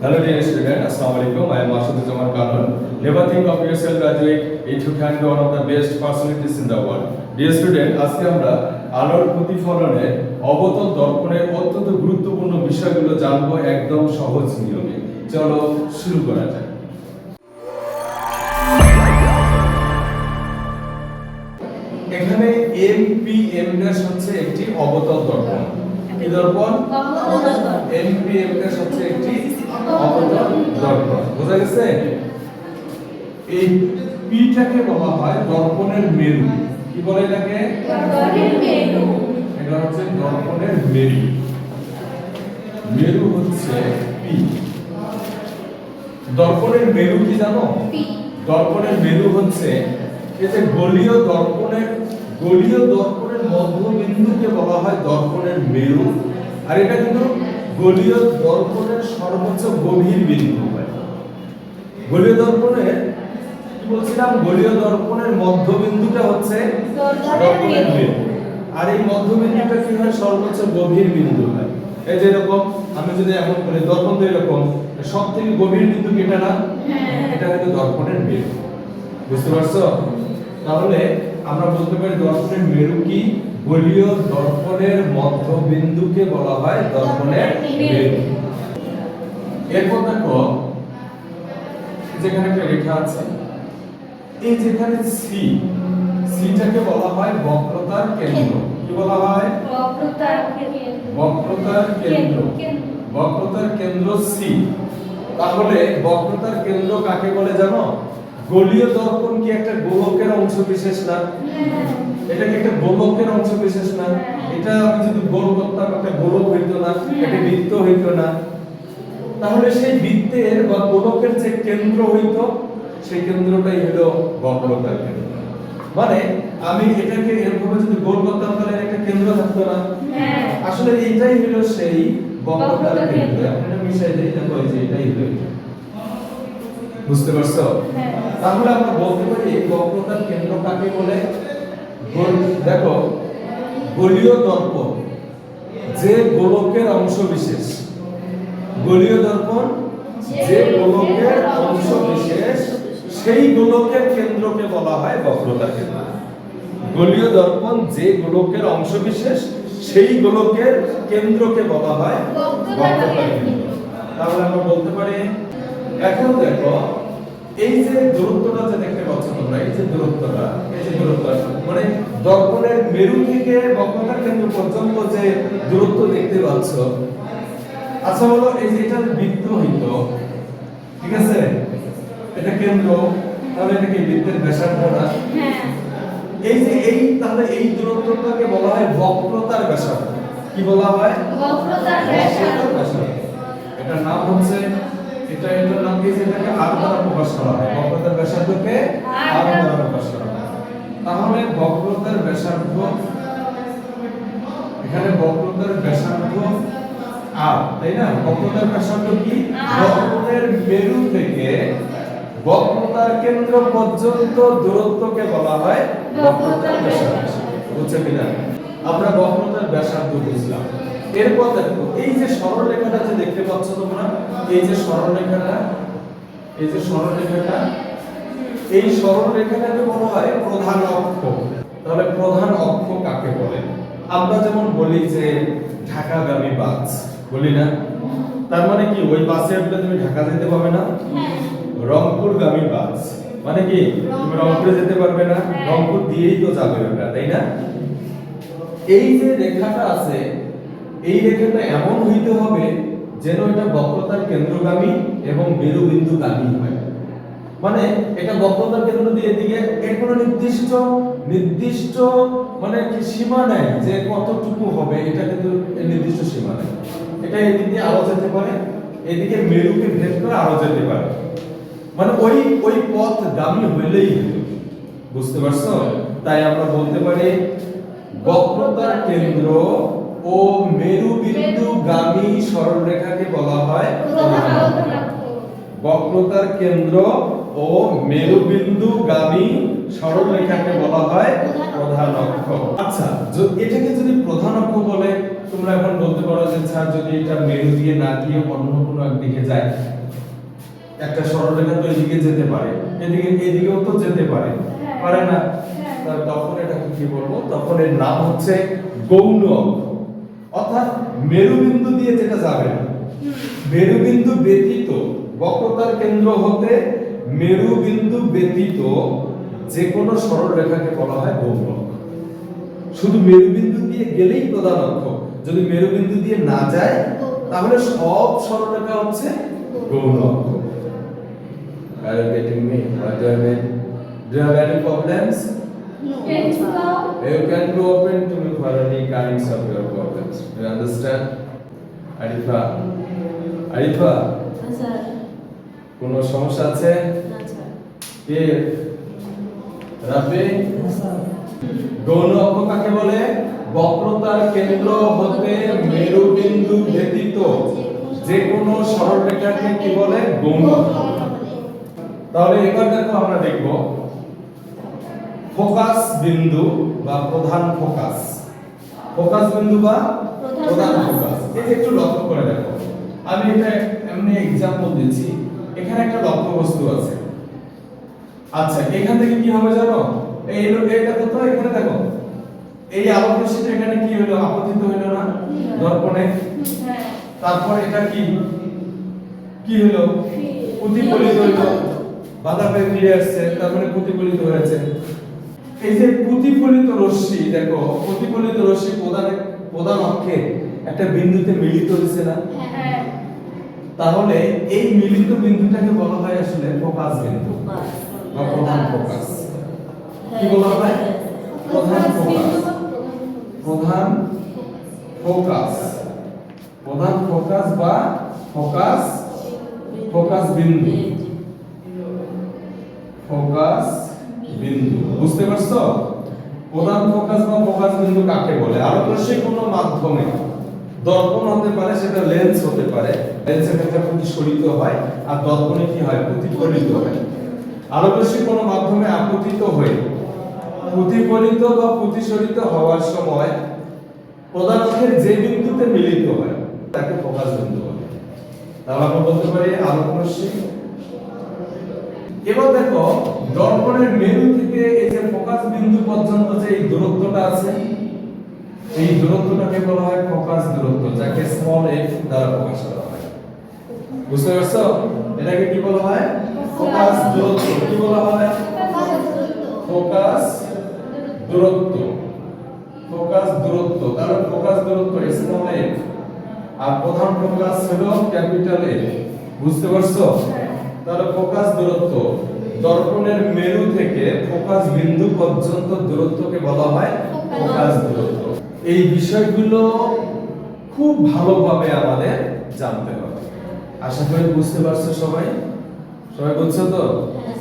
Hello dear student, Assalamualaikum. I am Ashuddin Kanon. Never think of yourself graduate if you can be one of the best personalities in the world. Dear student, আজকে আমরা আলোর প্রতিফলনের অবতল দর্পণের অত্যন্ত গুরুত্বপূর্ণ বিষয়গুলো জানব একদম সহজ নিয়মে চলো শুরু করা যাক এখানে এমপিএম ড্যাশ হচ্ছে একটি অবতল দর্পণ দর্পণ এমপিএম ড্যাশ হচ্ছে একটি অবতল দর্পণ। বোঝা গেছে? এই পিটাকে বলা হয় দর্পণের মেরু। কি বলে এটাকে? এটা হচ্ছে দর্পণের মেরু। মেরু হচ্ছে পি। দর্পণের মেরু কি জানো? দর্পণের মেরু হচ্ছে এই যে গলীয় দর্পণের গলীয় দর্পণের মধ্যবিন্দুকে বলা হয় দর্পণের মেরু। আর এটা কিন্তু গলীয় দর্পণের সর্বোচ্চ গভীর বিন্দু হয়। গলীয় দর্পণের কি বলছিলাম? গলীয় দর্পণের মধ্যবিন্দুটা হচ্ছে দর্পণের মেরু। আর এই মধ্যবিন্দুটা কি হয়? সর্বোচ্চ গভীর বিন্দু হয়। এই যে এরকম আমি যদি এখন বলি দর্পণ তো এরকম সব থেকে গভীর বিন্দু কি এটা না এটা হলো দর্পণের মেরু। বুঝতে পারছ? তাহলে আমরা বলতে পারি দর্পণের মেরু কি? গলীয় দর্পণের মধ্যবিন্দুকে বলা হয় দর্পণের মেরু। এরপর দেখো যেখানে একটা রেখা আছে এই যেখানে সি সিটাকে বলা হয় বক্রতার কেন্দ্র। কি বলা হয়? বক্রতার কেন্দ্র। বক্রতার কেন্দ্র। সি তাহলে বক্রতার কেন্দ্র কাকে বলে জানো? গোলীয় দর্পণ কি একটা গোলকের অংশ বিশেষ না? এটা কি একটা গোলকের অংশ বিশেষ না? এটা আমি যদি গোল করতাম একটা গোলক হইতো না একটা বৃত্ত হইতো না তাহলে সেই বৃত্তের বা গোলকের যে কেন্দ্র হইতো সেই কেন্দ্রটাই হলো বক্রতার কেন্দ্র। মানে আমি এটাকে এরকম যদি গোল করতাম তাহলে একটা কেন্দ্র থাকতো না আসলে এটাই হলো সেই বক্রতার কেন্দ্র। এটা মিশাই দেই দেখো এই যে এটাই হলো এটা। বুঝতে পারছ? হ্যাঁ। তাহলে আমরা বলতে পারি এই বক্রতার কেন্দ্র কাকে বলে? দেখো গোলীয় দর্পণ যে গোলকের অংশ বিশেষ। গোলীয় দর্পণ যে গোলকের অংশ বিশেষ সেই গোলকের কেন্দ্রকে বলা হয় বক্রতার কেন্দ্র। গোলীয় দর্পণ যে গোলকের অংশ বিশেষ সেই গোলকের কেন্দ্রকে বলা হয় বক্রতার কেন্দ্র। তাহলে আমরা বলতে পারি এখন দেখো এই যে দূরত্বটা যে দেখতে পাচ্ছ তোমরা এই যে দূরত্বটা এই যে দূরত্বটা মানে দর্পণের মেরু থেকে বক্রতার কেন্দ্র পর্যন্ত যে দূরত্ব দেখতে পাচ্ছ আচ্ছা বলো এই যে এটা বৃত্ত হইতো ঠিক আছে? এটা কেন্দ্র তাহলে এটা কি বৃত্তের ব্যাসার্ধ না এই যে এই তাহলে এই দূরত্বটাকে বলা হয় বক্রতার ব্যাসার্ধ। কি বলা হয়? বক্রতার বক্রতার ব্যাসার্ধ। এটার নাম হচ্ছে এটা এটার নাম কি এটাকে আর দ্বারা প্রকাশ করা হয়। বক্রতার ব্যাসার্ধকে আর দ্বারা প্রকাশ করা হয়। তাহলে বক্রতার ব্যাসার্ধ এখানে বক্রতার ব্যাসার্ধ আর তাই না? বক্রতার ব্যাসার্ধ কি। বক্রের মেরু থেকে বক্রতার কেন্দ্র পর্যন্ত দূরত্বকে বলা হয় বক্রতার ব্যাসার্ধ। বুঝছে কিনা? আমরা বক্রতার ব্যাসার্ধ বুঝলাম। এরপর দেখো, এই যে সরলরেখাটা যে দেখতে পাচ্ছ তোমরা, এই যে সরলরেখাটা, এই যে সরলরেখাটা, এই সরলরেখাটাকে বলা হয় প্রধান অক্ষ। তাহলে প্রধান অক্ষ কাকে বলে? আমরা যেমন বলি যে ঢাকাগামী বাস, বলি না? তার মানে কি, ওই বাসে উঠলে তুমি ঢাকা যেতে পারবে না? রংপুরগামী বাস। মানে কি, তুমি রংপুরে যেতে পারবে না। রংপুর দিয়েই তো যাবে ওটা, তাই না? এই যে রেখাটা আছে এই রেখাটা এমন হইতে হবে যেন এটা বক্রতার কেন্দ্রগামী এবং মেরু বিন্দুগামী হয়। মানে এটা বক্রতার কেন্দ্র দিয়ে এদিকে এর কোনো নির্দিষ্ট নির্দিষ্ট মানে কি সীমা নেই যে কতটুকু হবে এটা কিন্তু নির্দিষ্ট সীমা নেই। এটা এদিক দিয়ে আরও যেতে পারে এদিকে মেরুকে ভেদ করে আরও যেতে পারে। মানে ওই ওই পথ গামী হইলেই বুঝতে পারছ? তাই আমরা বলতে পারি বক্রতার কেন্দ্র ও মেরু বিন্দু গামী সরলরেখাকে বলা হয় বক্রতার কেন্দ্র ও মেরুবিন্দুগামী সরলরেখাকে বলা হয় প্রধান অক্ষ। আচ্ছা এটাকে যদি প্রধান অক্ষ বলে তোমরা এখন বলতে পারো যে স্যার যদি এটা মেরু দিয়ে না গিয়ে অন্য কোনো একদিকে যায় একটা সরলরেখা তো এদিকে যেতে পারে। এদিকে এদিকেও তো যেতে পারে। পারে না? তাহলে তখন এটাকে কি বলব? তখন এর নাম হচ্ছে গৌণ অক্ষ। অর্থাৎ মেরুবিন্দু দিয়ে যেটা যাবে, মেরুবিন্দু ব্যতীত, বক্রতার কেন্দ্র হতে মেরুবিন্দু ব্যতীত যে কোনো সরল রেখাকে বলা হয় গৌণ শুধু মেরুবিন্দু দিয়ে গেলেই প্রধান অক্ষ। যদি মেরুবিন্দু দিয়ে না যায়, তাহলে সব সরলরেখা হচ্ছে গৌণ অক্ষ Are you getting me? What do I mean? You can be open to me for any kinds of your problems. You understand? Arifa? Arifa? কোনো সমস্যা আছে কে রাফি গৌণ অক্ষ কাকে বলে বক্রতার কেন্দ্র হতে মেরুবিন্দু ব্যতীত যে কোনো সরলরেখাকে কি বলে গৌণ তাহলে এবার দেখো আমরা দেখব ফোকাস বিন্দু বা প্রধান ফোকাস। ফোকাস বিন্দু বা প্রধান ফোকাস। এটা একটু লক্ষ্য করে দেখো। আমি এটা এমনি এক্সাম্পল দিচ্ছি। এখানে একটা লক্ষ্য বস্তু আছে। আচ্ছা এখান থেকে কি হবে জানো? এই হলো দেখো তো এখানে দেখো। এই আলোক রশ্মিটা এখানে কি হলো? আপতিত হলো না? দর্পণে? তারপর এটা কি? কি হলো? প্রতিফলিত হইল বাধা পেয়ে ফিরে আসছে তার মানে প্রতিফলিত হয়েছে। এই যে প্রতিফলিত রশ্মি দেখো প্রতিফলিত রশ্মি প্রধান প্রধান অক্ষে একটা বিন্দুতে মিলিত হয়েছে না? তাহলে এই মিলিত বিন্দুটাকে বলা হয় আসলে ফোকাস বিন্দু বা প্রধান ফোকাস। কি বলা হয়? প্রধান ফোকাস। প্রধান ফোকাস। প্রধান ফোকাস বা ফোকাস ফোকাস বিন্দু। ফোকাস বুঝতে পারছ? প্রধান ফোকাস বা ফোকাস বিন্দু কাকে বলে? সে কোনো মাধ্যমে দর্পণ হতে পারে, সেটা লেন্স হতে পারে। লেন্সের ক্ষেত্রে প্রতিসরিত হয়, আর দর্পণে কি হয়? প্রতিফলিত হয়। আলোকরশ্মি কোনো মাধ্যমে আপতিত হয়ে প্রতিফলিত বা প্রতিসরিত হওয়ার সময় অক্ষের যে বিন্দুতে মিলিত হয়, তাকে ফোকাস বিন্দু বলে। তাহলে আমরা বলতে পারি আলোকরশ্মি এবার দেখো, দর্পণের মেরু থেকে এই যে ফোকাস বিন্দু পর্যন্ত যে এই দূরত্বটা আছে, এই দূরত্বটাকে বলা হয় ফোকাস দূরত্ব, যাকে স্মল এফ দ্বারা প্রকাশ করা হয়। বুঝতে পারছ? এটাকে কি বলা হয়? ফোকাস দূরত্ব। কি বলা হয়? ফোকাস দূরত্ব। ফোকাস দূরত্ব। তাহলে ফোকাস দূরত্ব স্মল এফ আর প্রধান ফোকাস হলো ক্যাপিটাল এ বুঝতে পারছ? তাহলে ফোকাস দূরত্ব। দর্পণের মেরু থেকে ফোকাস বিন্দু পর্যন্ত দূরত্বকে বলা হয় ফোকাস দূরত্ব। এই বিষয়গুলো খুব ভালোভাবে আমাদের জানতে হবে। আশা করি বুঝতে পারছ সবাই? সবাই বলছো তো? হ্যাঁ